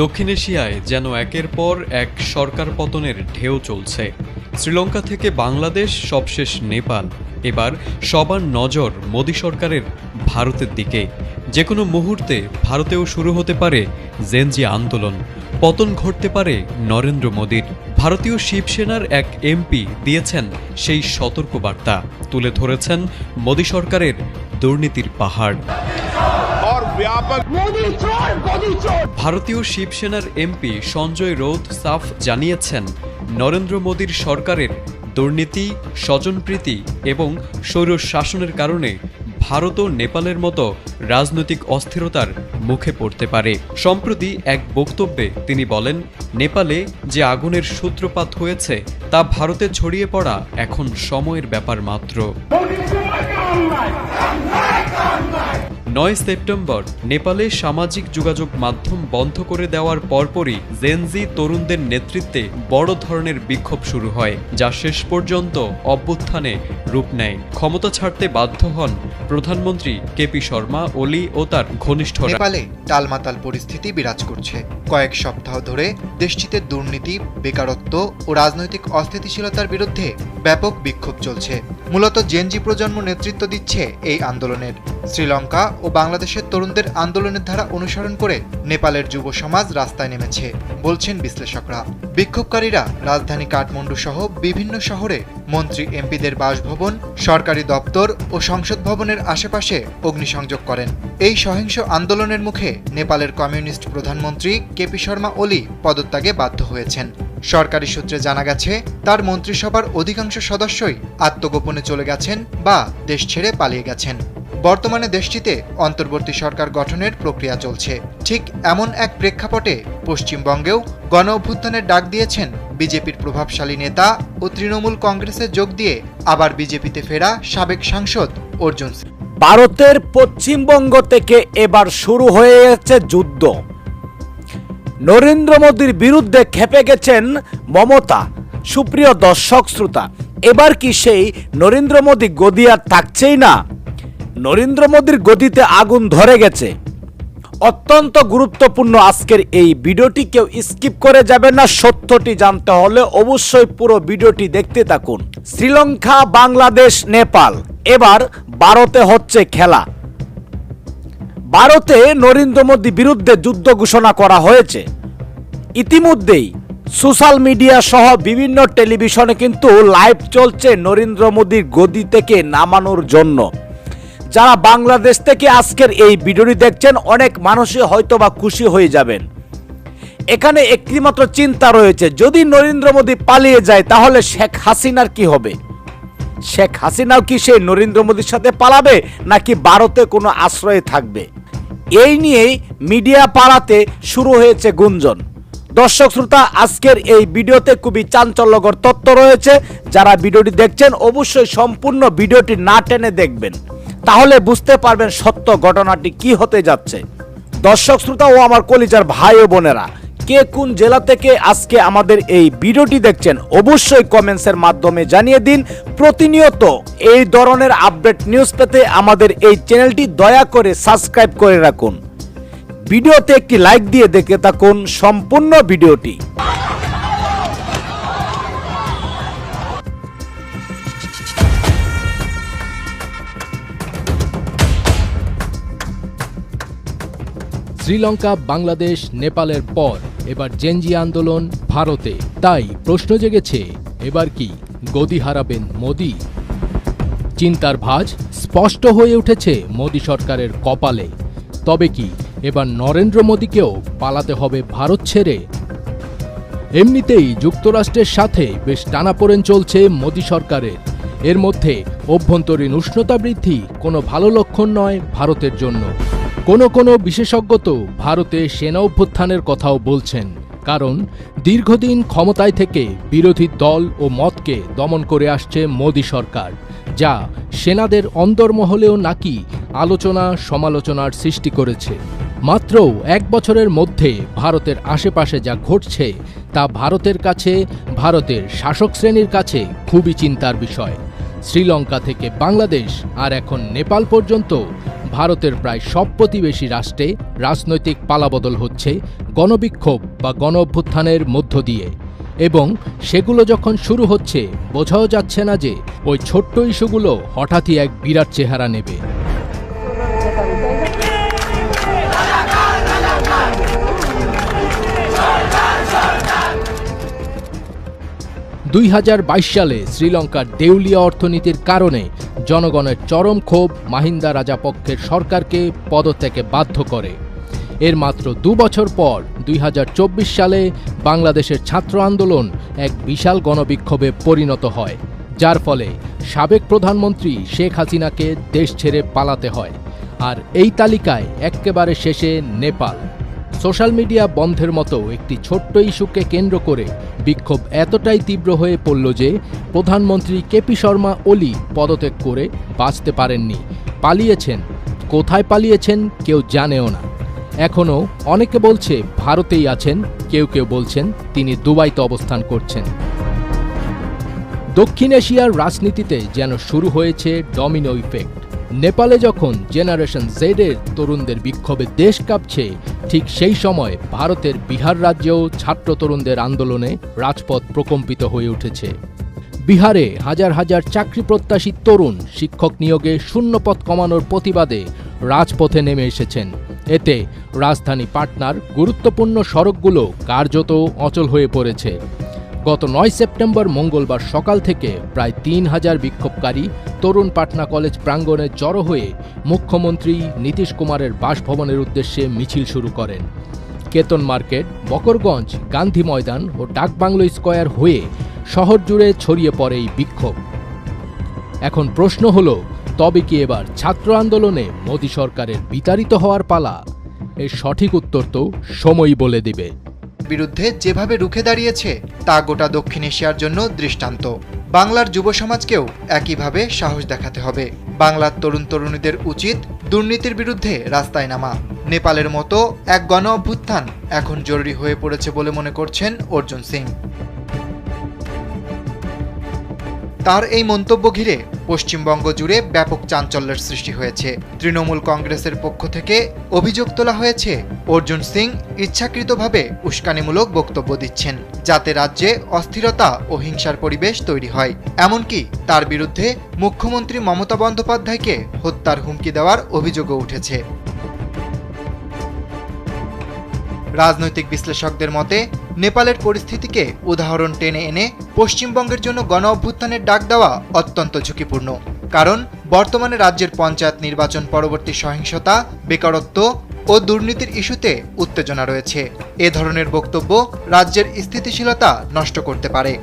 দক্ষিণ এশিয়ায় যেন একের পর এক সরকার পতনের ঢেউ চলছে। শ্রীলঙ্কা থেকে বাংলাদেশ, সবশেষ নেপাল। এবার সবার নজর মোদী সরকারের ভারতের দিকে। যে কোনো মুহূর্তে ভারতেও শুরু হতে পারে জেনজি আন্দোলন। পতন ঘটতে পারে নরেন্দ্র মোদীর। ভারতীয় শিবসেনার এক এমপি দিয়েছেন সেই সতর্কবার্তা। তুলে ধরেছেন মোদী সরকারের দুর্নীতির পাহাড়। ভারতীয় শিবসেনার এমপি সঞ্জয় রৌথ সাফ জানিয়েছেন নরেন্দ্র মোদীর সরকারের দুর্নীতি স্বজনপ্রীতি এবং স্বৈর শাসনের কারণে ভারত ও নেপালের মতো রাজনৈতিক অস্থিরতার মুখে পড়তে পারে। সম্প্রতি এক বক্তব্যে তিনি বলেন নেপালে যে আগুনের সূত্রপাত হয়েছে তা ভারতে ছড়িয়ে পড়া এখন সময়ের ব্যাপার মাত্র। নয় সেপ্টেম্বর নেপালে সামাজিক যোগাযোগ মাধ্যম বন্ধ করে দেওয়ার পরপরই জেনজি তরুণদের নেতৃত্বে বড় ধরনের বিক্ষোভ শুরু হয়, যা শেষ পর্যন্ত অভ্যুত্থানে রূপ নেয়। ক্ষমতা ছাড়তে বাধ্য হন প্রধানমন্ত্রী কেপি শর্মা ওলি ও তার ঘনিষ্ঠ নেপালে টালমাতাল পরিস্থিতি বিরাজ করছে। কয়েক সপ্তাহ ধরে দেশটিতে দুর্নীতি, বেকারত্ব ও রাজনৈতিক অস্থিতিশীলতার বিরুদ্ধে ব্যাপক বিক্ষোভ চলছে। মূলত জেনজি প্রজন্ম নেতৃত্ব দিচ্ছে এই আন্দোলনের। শ্রীলঙ্কা ও বাংলাদেশের তরুণদের আন্দোলনের ধারা অনুসরণ করে নেপালের যুব সমাজ রাস্তায় নেমেছে, বলছেন বিশ্লেষকরা। বিক্ষোভকারীরা রাজধানী কাঠমান্ডু সহ বিভিন্ন শহরে মন্ত্রী এমপিদের বাসভবন, সরকারি দপ্তর ও সংসদ ভবনের আশেপাশে অগ্নিসংযোগ করেন। এই সহিংস আন্দোলনের মুখে নেপালের কমিউনিস্ট প্রধানমন্ত্রী কেপি শর্মা ওলি পদত্যাগে বাধ্য হয়েছেন। সরকারি সূত্রে জানা গেছে, তার মন্ত্রিসভার অধিকাংশ সদস্যই আত্মগোপনে চলে গেছেন বা দেশ ছেড়ে পালিয়ে গেছেন। বর্তমানে দেশটিতে অন্তর্বর্তী সরকার গঠনের প্রক্রিয়া চলছে। ঠিক এমন এক প্রেক্ষাপটে পশ্চিমবঙ্গেও গণ অভ্যুত্থানের ডাক দিয়েছেন বিজেপির প্রভাবশালী নেতা ও তৃণমূল কংগ্রেসে যোগ দিয়ে আবার বিজেপিতে ফেরা সাবেক সাংসদ অর্জুন সিং। ভারতের পশ্চিমবঙ্গ থেকে এবার শুরু হয়ে গেছে যুদ্ধ। নরেন্দ্র মোদীর বিরুদ্ধে খেপে গেছেন মমতা, সুপ্রিয় দর্শক শ্রোতা। এবার কি সেই নরেন্দ্র মোদী গদি আর থাকছেই না? নরেন্দ্র মোদীর গদিতে আগুন ধরে গেছে। অত্যন্ত গুরুত্বপূর্ণ আজকের এই ভিডিওটি, কেউ স্কিপ করে যাবেন না, সত্যটি জানতে হলে অবশ্যই পুরো ভিডিওটি দেখতে থাকুন। শ্রীলঙ্কা, বাংলাদেশ, নেপাল, এবার ভারতে হচ্ছে খেলা। ভারতে নরেন্দ্র মোদী বিরুদ্ধে যুদ্ধ ঘোষণা করা হয়েছে। ইতিমধ্যেই সোশ্যাল মিডিয়া সহ বিভিন্ন টেলিভিশনে কিন্তু লাইভ চলছে নরেন্দ্র মোদীর গদি থেকে নামানোর জন্য। যারা বাংলাদেশ থেকে আজকের এই ভিডিওটি দেখছেন, অনেক মানুষই হয়তো বা খুশি হয়ে যাবেন। এখানে একটিমাত্র চিন্তা রয়েছে, যদি নরেন্দ্র মোদী পালিয়ে যায়, তাহলে শেখ হাসিনার কি হবে? শেখ হাসিনাও কি সেই নরেন্দ্র মোদীর সাথে পালাবে, নাকি ভারতে কোনো আশ্রয়ে থাকবে? এই নিয়েই মিডিয়া পাড়াতে শুরু হয়েছে গুঞ্জন। দর্শক শ্রোতা, আজকের এই ভিডিওতে খুবই চাঞ্চল্যকর তথ্য রয়েছে। যারা ভিডিওটি দেখছেন, অবশ্যই সম্পূর্ণ ভিডিওটি না টেনে দেখবেন। তাহলে বুঝতে পারবেন সত্য ঘটনাটি কি হতে যাচ্ছে। দর্শক, শ্রোতা ও আমার কলিজার ভাই ও বোনেরা, কে কোন জেলা থেকে আজকে আমাদের এই ভিডিওটি দেখছেন অবশ্যই কমেন্টসের মাধ্যমে জানিয়ে দিন। প্রতিনিয়ত এই ধরনের আপডেট নিউজ পেতে আমাদের এই চ্যানেলটি দয়া করে সাবস্ক্রাইব করে রাখুন। ভিডিওতে একটি লাইক দিয়ে দেখে থাকুন সম্পূর্ণ ভিডিওটি। শ্রীলঙ্কা, বাংলাদেশ, নেপালের পর, এবার জেনজি আন্দোলন ভারতে। তাই প্রশ্ন জেগেছে, এবার কি গদি হারাবেন মোদি? চিন্তার ভাঁজ, স্পষ্ট হয়ে উঠেছে মোদি সরকারের কপালে। তবে কি এবার নরেন্দ্র মোদীকেও পালাতে হবে ভারত ছেড়ে? এমনিতেই যুক্তরাষ্ট্রের সাথে বেশ টানাপোড়েন চলছে মোদী সরকারের। এর মধ্যে অভ্যন্তরীণ উষ্ণতা বৃদ্ধি কোনো ভালো লক্ষণ নয় ভারতের জন্য। কোনো কোনো বিশেষজ্ঞ তো ভারতে সেনা অভ্যুত্থানের কথাও বলছেন, কারণ দীর্ঘদিন ক্ষমতায় থেকে বিরোধী দল ও মতকে দমন করে আসছে মোদী সরকার, যা সেনাদের অন্দরমহলেও নাকি আলোচনা সমালোচনার সৃষ্টি করেছে। মাত্র এক বছরের মধ্যে ভারতের আশেপাশে যা ঘটছে, তা ভারতের কাছে, ভারতের শাসক শ্রেণির কাছে খুবই চিন্তার বিষয়। শ্রীলঙ্কা থেকে বাংলাদেশ আর এখন নেপাল পর্যন্ত ভারতের প্রায় সব প্রতিবেশী রাষ্ট্রে রাজনৈতিক পালাবদল হচ্ছে গণবিক্ষোভ বা গণ অভ্যুত্থানের মধ্য দিয়ে। এবং সেগুলো যখন শুরু হচ্ছে, বোঝাও যাচ্ছে না যে ওই ছোট্ট ইস্যুগুলো হঠাৎই এক বিরাট চেহারা নেবে। দুই হাজার বাইশ সালে শ্রীলঙ্কার দেউলিয়া অর্থনীতির কারণে জনগণের চরম ক্ষোভ মাহিন্দা রাজাপক্ষের সরকারকে পদত্যাগে বাধ্য করে। এর মাত্র দু বছর পর দুই হাজার চব্বিশ সালে বাংলাদেশের ছাত্র আন্দোলন এক বিশাল গণবিক্ষোভে পরিণত হয়, যার ফলে সাবেক প্রধানমন্ত্রী শেখ হাসিনাকে দেশ ছেড়ে পালাতে হয়। আর এই তালিকায় এক্কেবারে শেষে নেপাল। সোশ্যাল মিডিয়া বন্ধের মতো একটি ছোট্ট ইস্যুকে কেন্দ্র করে বিক্ষোভ এতটাই তীব্র হয়ে পড়ল যে প্রধানমন্ত্রী কেপি শর্মা ওলি পদত্যাগ করে বাঁচতে পারেননি। পালিয়েছেন। কোথায় পালিয়েছেন কেউ জানেও না। এখনও অনেকে বলছে ভারতেই আছেন, কেউ কেউ বলছেন তিনি দুবাইতে অবস্থান করছেন। দক্ষিণ এশিয়ার রাজনীতিতে যেন শুরু হয়েছে ডমিনো ইফেক্ট নেপালে যখন জেনারেশন জেডের তরুণদের বিক্ষোভে দেশ কাঁপছে, ঠিক সেই সময় ভারতের বিহার রাজ্যেও ছাত্র তরুণদের আন্দোলনে রাজপথ প্রকম্পিত হয়ে উঠেছে। বিহারে হাজার হাজার চাকরি প্রত্যাশী তরুণ শিক্ষক নিয়োগে শূন্যপথ কমানোর প্রতিবাদে রাজপথে নেমে এসেছেন। এতে রাজধানী পাটনার গুরুত্বপূর্ণ সড়কগুলো কার্যত অচল হয়ে পড়েছে। গত নয় সেপ্টেম্বর মঙ্গলবার সকাল থেকে প্রায় তিন হাজার বিক্ষোভকারী তরুণ পাটনা কলেজ প্রাঙ্গণে জড়ো হয়ে মুখ্যমন্ত্রী নীতিশ কুমারের বাসভবনের উদ্দেশ্যে মিছিল শুরু করেন। কেতন মার্কেট, বকরগঞ্জ, গান্ধী ময়দান ও ডাকবাংলো স্কয়ার হয়ে শহর জুড়ে ছড়িয়ে পড়ে এই বিক্ষোভ। এখন প্রশ্ন হলো, তবে কি এবার ছাত্র আন্দোলনে মোদী সরকারের বিতাড়িত হওয়ার পালা? এর সঠিক উত্তর তো সময়ই বলে দিবে। বিরুদ্ধে যেভাবে রুখে দাঁড়িয়েছে, তা গোটা দক্ষিণ এশিয়ার জন্য দৃষ্টান্ত। বাংলার যুব সমাজকেও একইভাবে সাহস দেখাতে হবে। বাংলার তরুণ তরুণীদের উচিত দুর্নীতির বিরুদ্ধে রাস্তায় নামা। নেপালের মতো এক গণ অভ্যুত্থান এখন জরুরি হয়ে পড়েছে বলে মনে করছেন অর্জুন সিং। তার এই মন্তব্য ঘিরে পশ্চিমবঙ্গ জুড়ে ব্যাপক চাঞ্চল্যের সৃষ্টি হয়েছে। তৃণমূল কংগ্রেসের পক্ষ থেকে অভিযোগ তোলা হয়েছে, অর্জুন সিং ইচ্ছাকৃতভাবে উস্কানিমূলক বক্তব্য দিচ্ছেন, যাতে রাজ্যে অস্থিরতা ও হিংসার পরিবেশ তৈরি হয়। এমনকি তার বিরুদ্ধে মুখ্যমন্ত্রী মমতা বন্দ্যোপাধ্যায়কে হত্যার হুমকি দেওয়ার অভিযোগও উঠেছে। রাজনৈতিক বিশ্লেষকদের মতে নেপালের পরিস্থিতিকে উদাহরণ টেনে এনে পশ্চিমবঙ্গের জন্য গণ অভ্যুত্থানের ডাক দেওয়া অত্যন্ত ঝুঁকিপূর্ণ। কারণ বর্তমানে রাজ্যের পঞ্চায়েত নির্বাচন পরবর্তী সহিংসতা, বেকারত্ব ও দুর্নীতির ইস্যুতে উত্তেজনা রয়েছে। এ ধরনের বক্তব্য রাজ্যের স্থিতিশীলতা নষ্ট করতে পারে।